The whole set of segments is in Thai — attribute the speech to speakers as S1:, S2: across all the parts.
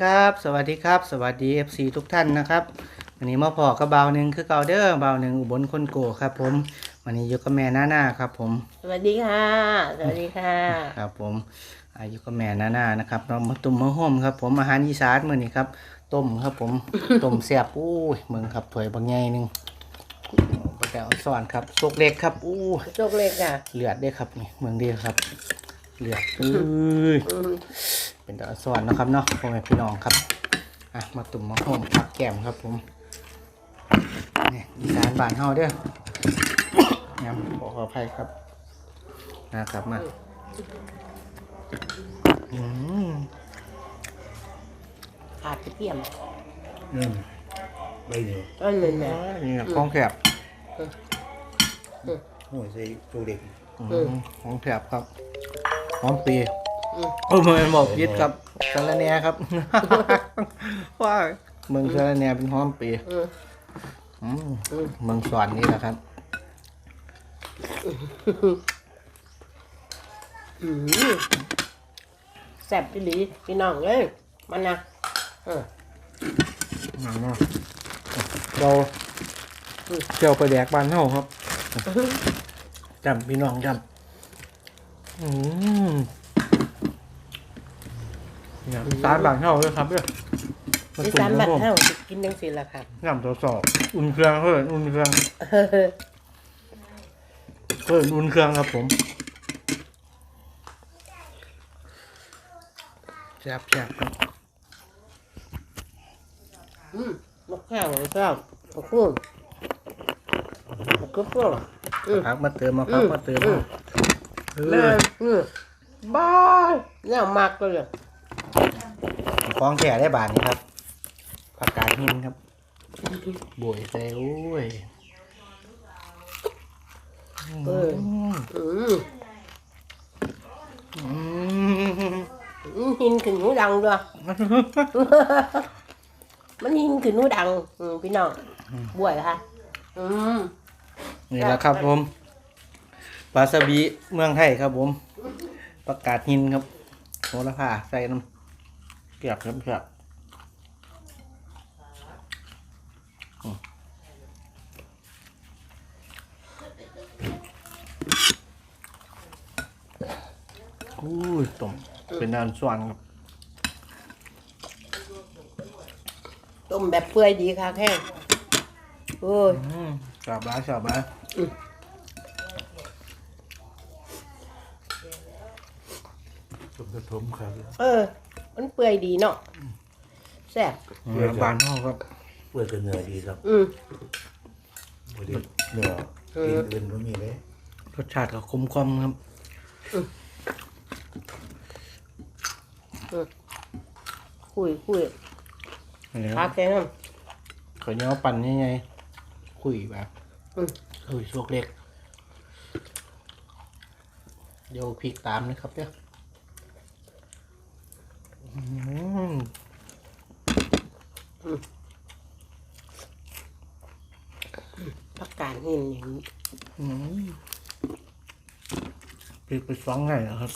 S1: สดีครับ สวัสดีครับ สวัสดี FC ทุกท่านนะครับวันนี้มาพอกับเบาวหนึ่งคือเก่าเด้อเบาวหนึ่งอุบลคนโกครับผมวันนี้อยู่กับแม่น้าหน้าครับผม
S2: สวัสดีค่ะ สวัสดีค่ะ
S1: ครับผมอายุกับแม่น้าหน้านะครับเรามาตุ่มมะฮ่มครับ ผมอาหารอีสานมื้อนี้ครับ ต้มครับผม ต้มแซ่บอู้ยเมืองครับถ้วยบางใหญ่หนึงปลาแก้วสอนครับโซกเล็กครับอู้ย
S2: โชคเล็กค่ะ
S1: เลือดเด้อครับนี่เมืองเดียวครับ เลือดเอ้ย
S2: อืม
S1: เป็นตะสอนนะครับเนาะพ่อแม่พี่น้องครับอะมาตุ่มมาโฮมผักแก้มครับผมนี่อีสานบ้านเฮาเด้อยำขอขออภัยครับนะครับมาอืม
S2: ขาดกระเทียม
S3: อืมไปเดี๋ยว
S2: ก็เลยแม่
S1: นี่ของแถบ
S3: หัวใส่ตัวเด็ก
S1: อืมของแถบครับ หอมปี
S2: อืม
S1: โอ้ยมันบอกยิดครับสารแหนครับ ว่าเมืองสารแหนเป็นหอมปี
S2: อืม
S1: อืมเมืองสวนนี่แหละครับ
S2: อืมแซ่บพี่หลีพี่น้องเอ้ยมันนะเออ
S1: มาเนาะเราเจียวไปแดกบ้านเฮาครับจำพี่น้องจำ อืมเนี่ยสารบ้านเฮาเลยครับเนี่ยมา
S2: อี
S1: ตุ่
S2: สาน
S1: ม
S2: บ้าน
S1: ร่วม
S2: เฮาสิกินจังซี่ล่ะครับ
S1: ยำตัวสอบอุ่นเครื่องเพิ่นอุ่นเครื่อง
S2: เฮ้อ
S1: เพิ่นอุ่นเครื่องครับผมแซ่บแซ่บครับ
S2: อืมมะข้าวมะข้าวมะกุ้งมะกุ้งพวกอืม
S1: พักมาเติมมาพักมาเติม
S2: อืม
S1: เอ
S2: แม่
S1: อ
S2: อืมบายเนี่ยมากเลย
S1: คล้องแก่ได้บาทนี้ครับผักกาดหินครับบวยใส่โอ้ย
S2: เออ
S1: ม
S2: อืม
S1: อืม
S2: อืมหินขึ้นหูดังด้วยมันหินขึ้นหูดังอืมพี่น้องบวยค่ะอืม
S1: นี่แหละครับผม ปลาสบีเมืองไทยครับผม ประกาศหินครับโหระพาใส่น้ำเกลือครับเกลืออืมอู้ยต้มเป็นน้ำส่วนครับ
S2: ต้มแบบเปื่อยดีค่ะแค่โอ้ย
S1: อืมชอบร้ายชอบร้าย
S2: อืม
S3: ผมกระทมครับ
S2: เออ มันเปื่อยดีเนาะแซ่บ
S1: อืมบานห้องครับ
S3: เพื่อกันเหนือดีครับ
S2: อืม
S3: พอดีเหนือกินอื่นไม่มีเลย
S1: รสชาติก็คมกลมครับ
S2: คุยคุย
S1: อันนี้
S2: พักแค่นั้น
S1: ขอเนี้ยปั่นยังไง คุยแบบ
S2: อืม
S1: คุยโชคเล็ก เดี๋ยวพริกตามนะครับเนี่ย อืม
S2: พักการหินอย่างนี้
S1: อืมพริกไปสองไงนะครับ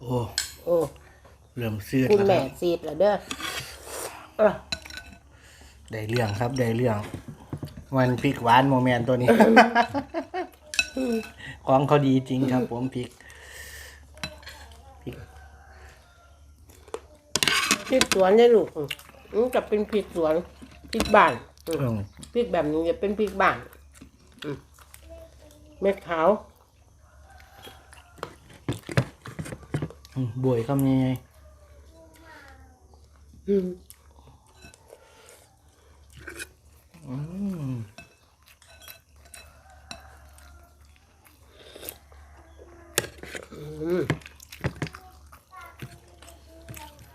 S1: โอ้
S2: โอ้
S1: เริ่มเสื้อ
S2: คุณ
S1: แล้วค
S2: แม่
S1: รับ
S2: สีดแล้วเด้อเออ
S1: ได้เรื่องครับ ได้เรื่อง มันพริกหวานโมเมนตัวนี้ ของเขาดีจริงครับผมพริกพริก
S2: พริกสวนได้ลูกอืมมันจะเป็นพริกสวนพริกบ้านอืม
S1: เอิ่ม
S2: พริกแบบนี้จะเป็นพริกบ้านอืมเม็ดขาว
S1: อืมบวยคำนี้ไง
S2: อืม
S1: อืม
S2: อืม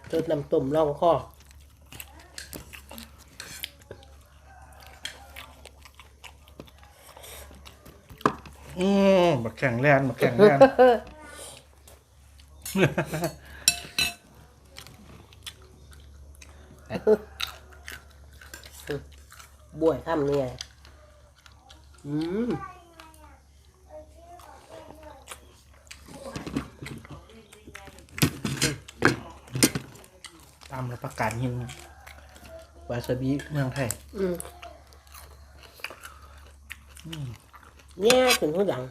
S2: เติมน้ำต้มร่องคอ
S1: อืมบักแข่งแลนบักแข่งแลน
S2: บวยคำเนี่ยอืมั
S1: บประกันยิงวาซาบิเมืองไทย
S2: อืมเนี่ยถึงหัวดัง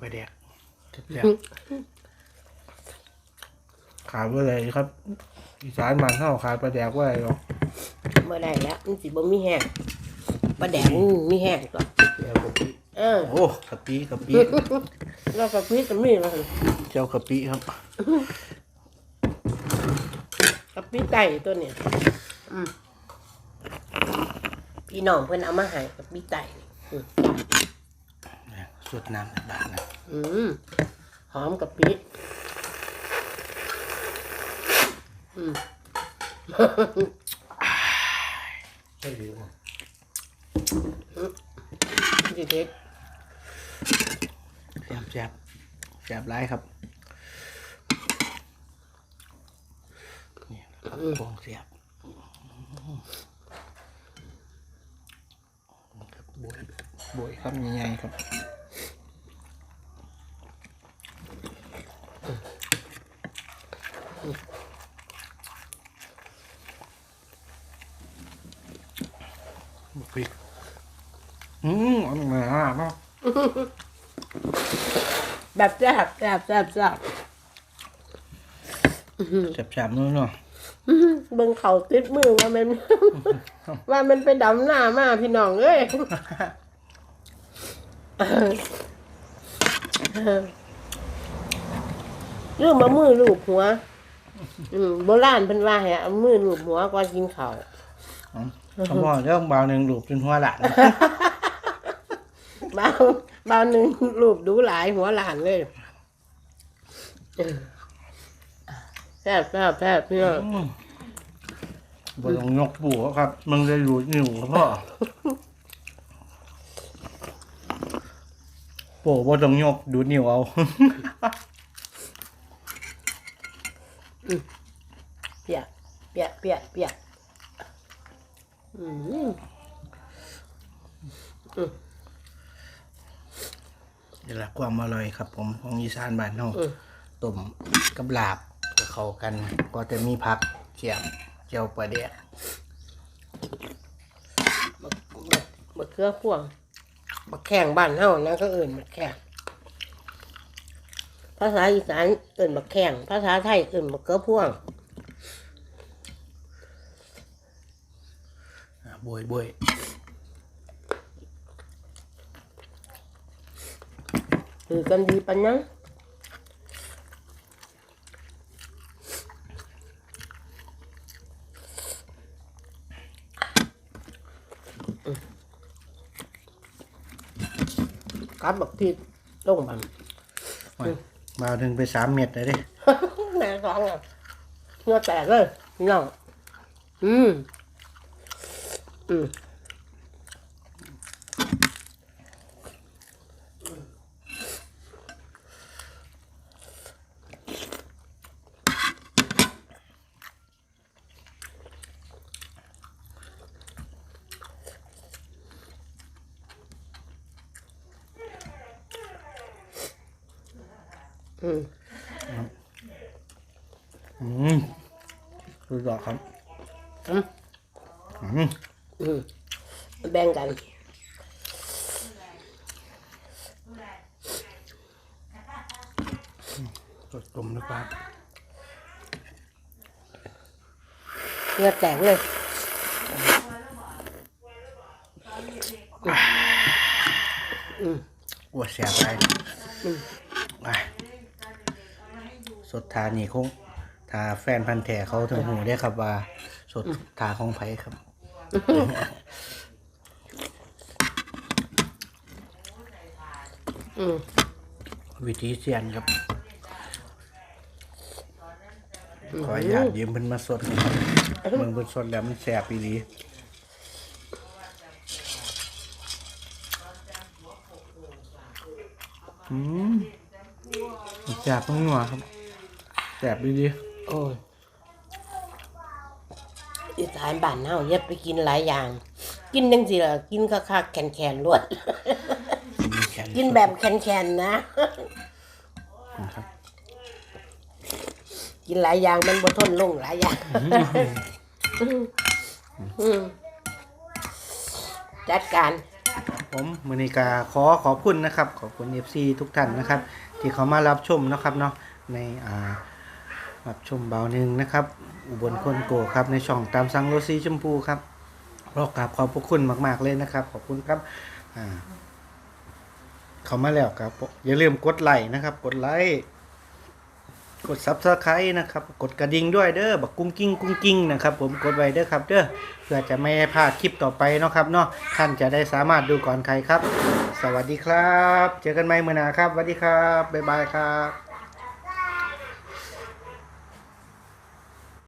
S1: ไปแดกแซ่บๆขาดว่าอะไรครับ อีสานมันเท่าขาดปลาแดกว่าอะไรหรอ
S2: เมื่อได้แล้วมันสิบ่มีแห้งปลาแดงมันมีแห้งก่อน
S1: เจ้ากะปิ
S2: เออ
S1: โอ้กะปิกะปิ
S2: แล้วก็พริกก็มีแล้ว
S1: เจ้ากะปิครับ
S2: กับพริกไก่ตัวเนี่ยอืมพี่น้องเพิ่นเอามาให้กับพริกไก่อืมจ้ะ
S1: สดน้ำบาทนะ
S2: อืมหอมกับพริกอืม
S3: ใช่หรือเปล่า
S2: ดีเด็ด
S1: แซ่บแซ่บแซ่บร้ายครับนี่ครับฟองแซ่บครับบวยบวยครับใหญ่ๆครับ พริก อืมอร่อยมากเนาะ
S2: แบบแซ่บแซ่บแซ่บแซ่บ
S1: แซ่บๆนู่นเนาะ
S2: อื้อหือเบิ่งเขาติดมือว่ามัน ว่ามันไปดำหน้ามาพี่น้องเอ้ยเรื่องมามือลูบหัวอืมโบราณเพิ่นว่าให้เอามือลูบหัวก่อนกินข้าว
S1: เขาบอกเรื่องบาวหนึ่งหลูบจนหัวหลาน
S2: บางบางหนึ่งลูบดูหลายหัวหลานเลยเออแซ่บแซ่บแซ่บพี่น้อง
S1: บต้องยกปูครับ มึงเลยรูดนิ้วครับพ่อโป้บ่ต้องยกดูดนิ้วเอา
S2: เปียกเปียกเปียกเปียกอืม
S1: นี่แหละความอร่อยครับ ผมของอีสานบ้านเฮา
S2: อืม
S1: ต้มกับลาบก็เข้ากัน ก็จะมีผักเขียมเจียวปลาเดีย
S2: บักบักบักเครือพ่วงบักแข่งบ้านเฮานั่นก็เอิ่นบักแข่งภาษาอีสานเอิ่นบักแข่งภาษาไทยเอิ่นบักเครือพ่วง
S1: อะ บวยบวย
S2: คือกันดีปันยังกับบักพริกต้มบัน
S1: โอ้ยบาวหนึ่งไปสามเม็ดเลยเด้
S2: แม่สองอะเนื้อแตกเลยพี่น้องอืม อืมอืม
S1: อืมสุดยอดครับ
S2: อืม
S1: อืม
S2: อืม แบ่งกัน
S1: สดกลมหรือเปล่า
S2: เนื้อแตกเลย
S1: อวดแสบไปไปสดทานี่คงทาแฟนพันธุ์แท้เขาถึงหูได้ครับว่า สดทาของไผ่ครับ
S2: อืม
S1: วิธีเสียนครับ ขออนุญาตยืมเพิ่นมาสดนะครับเมืองเพิ่นสดแล้วมันแสบอีหลีอืมแสบต้องหัวครับแสบดี
S2: โอ้ย อีสานบ้านเฮาอย่าไปกินหลายอย่าง กินจังสิล่ะกินคักๆแข็งๆรวด
S1: ๆมีแขน
S2: กินแบบแข็งๆนะ
S1: นะครับ
S2: กินหลายอย่างมันบ่ทนลงหลายอย่างอืมจัดการ
S1: ผมมือนิกาขอขอบคุณนะครับ ขอบคุณ FC ทุกท่านนะครับ ที่เขามารับชมนะครับเนาะในอ่า รับชมเบาหนึ่งนะครับ อุบลคนโกครับในช่องตามสังโรสีชมพูครับรอกราบขอบพระคุณมาก ๆ เลยนะครับ ขอบคุณครับอ่าเขามาแล้วครับ อย่าลืมกดไลค์นะครับ กดไลค์กดซับสไครต์นะครับ กดกระดิ่งด้วยเด้อบักกุ้งกิ้งกุ้งกิ้งนะครับ ผมกดไว้เด้อครับเด้อเพื่อจะไม่พลาดคลิปต่อไปเนาะครับเนาะท่านจะได้สามารถดูก่อนใครครับ สวัสดีครับ เจอกันใหม่เมื่อนาครับสวัสดีครับบ๊ายบายครับ